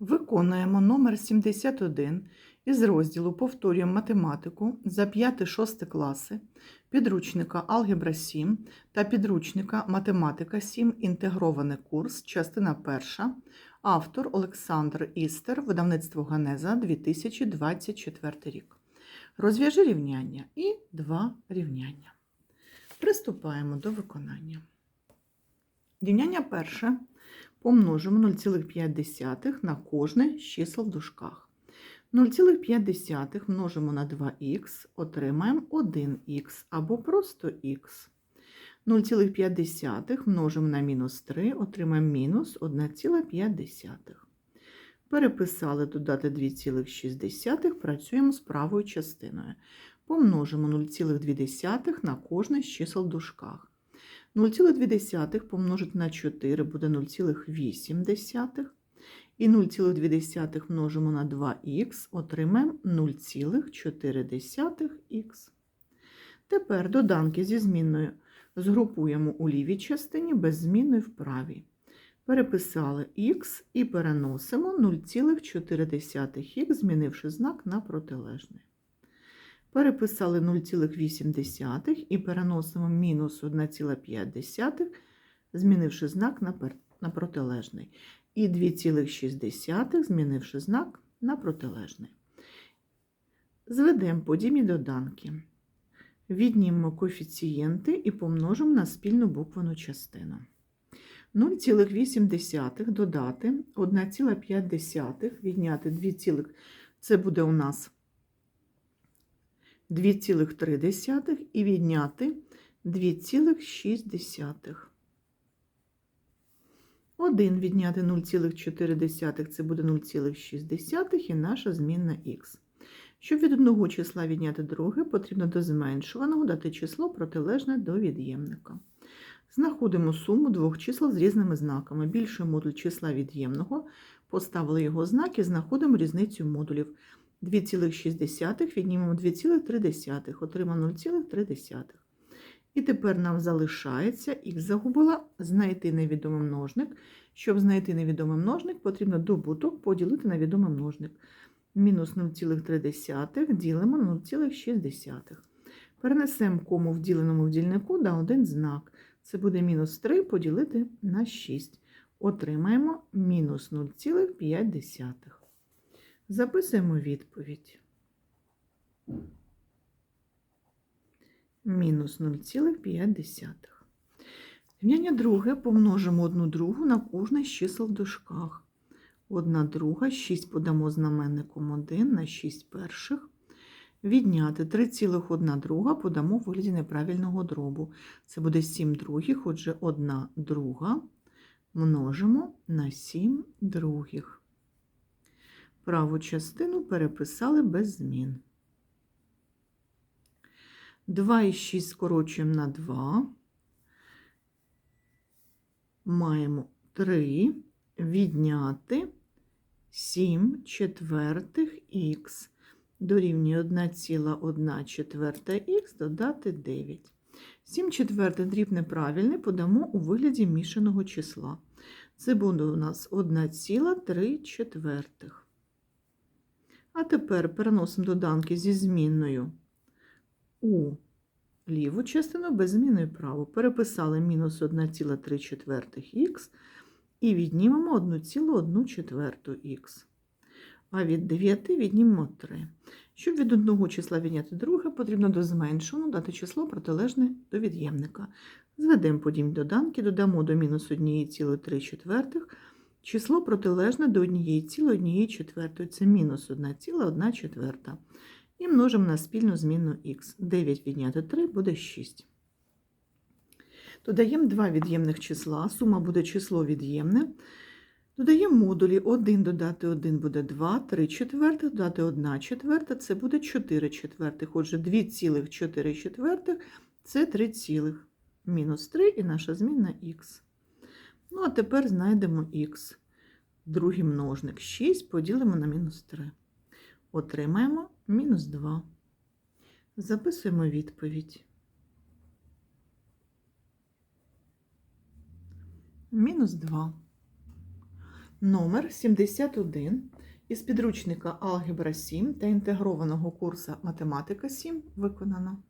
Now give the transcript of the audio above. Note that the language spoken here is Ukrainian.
Виконуємо номер 71 із розділу Повторюємо математику за 5-6 класи підручника Алгебра 7 та підручника Математика 7. Інтегрований курс, частина 1. Автор Олександр Істер, видавництво Ганеза 2024 рік. Розв'яжи рівняння і два рівняння. Приступаємо до виконання. Рівняння перше помножимо 0,5 на кожне з чисел в дужках. 0,5 множимо на 2х, отримаємо 1х або просто х. 0,5 множимо на мінус 3, отримаємо мінус 1,5. Переписали додати 2,6, працюємо з правою частиною. Помножимо 0,2 на кожне з чисел в дужках. 0,2 помножити на 4 буде 0,8. І 0,2 множимо на 2х, отримаємо 0,4х. Тепер доданки зі змінною згрупуємо у лівій частині без змінної в правій. Переписали х і переносимо 0,4х, змінивши знак на протилежний. Переписали 0,8 і переносимо мінус 1,5, змінивши знак на протилежний. І 2,6, змінивши знак на протилежний. Зведемо подібні доданки. Віднімемо коефіцієнти і помножимо на спільну буквену частину. 0,8 додати 1,5 відняти 2, це буде у нас 2,3 і відняти 2,6. 1 відняти 0,4 це буде 0,6 і наша змінна х. Щоб від одного числа відняти друге, потрібно до зменшуваного дати число протилежне до від'ємника. Знаходимо суму двох чисел з різними знаками. Більший модуль числа від'ємного, поставили його знак і знаходимо різницю модулів. 2,6 віднімемо 2,3, отримаємо 0,3. І тепер нам залишається, х загубила, знайти невідомий множник. Щоб знайти невідомий множник, потрібно добуток поділити на відомий множник. Мінус 0,3 ділимо 0,6. Перенесемо кому в діленому в дільнику да один знак. Це буде мінус 3 поділити на 6. Отримаємо мінус 0,5. Записуємо відповідь. Мінус 0,5. Рівняння друге помножимо одну другу на кожне з чисел в дужках. Одна друга, 6 подамо знаменником 1 на 6 перших. Відняти 3,1 друга подамо в вигляді неправильного дробу. Це буде 7 других, отже, 1 друга множимо на 7 других. Праву частину переписали без змін. 2 і 6 скорочуємо на 2. Маємо 3 відняти 7 четвертих х дорівнює 1,1 четверта х додати 9. 7 четвертих дріб неправильний подамо у вигляді мішаного числа. Це буде у нас 1,3 четвертих. А тепер переносимо доданки зі змінною у ліву частину без зміни праву. Переписали мінус 1,3 четвертих х і віднімемо 1,1 четверту х. А від 9 віднімемо 3. Щоб від одного числа відняти друге, потрібно до зменшеного дати число протилежне до від'ємника. Зведемо подібні доданки, додамо до мінус 1,3 четвертих. Число протилежне до 1,1 четвертої, це мінус 1,1 четверта. І множимо на спільну змінну х. 9 відняти 3 буде 6. Додаємо два від'ємних числа, сума буде число від'ємне. Додаємо модулі 1 додати 1 буде 2, 3 четвертих, додати 1 четверта, це буде 4 четвертих. Отже, 2,4 четвертих це 3 цілих. Мінус 3 і наша змінна х. Ну, а тепер знайдемо х. Другий множник 6 поділимо на мінус 3. Отримаємо мінус 2. Записуємо відповідь. Мінус 2. Номер 71 із підручника Алгебра 7 та інтегрованого курсу Математика 7 виконано.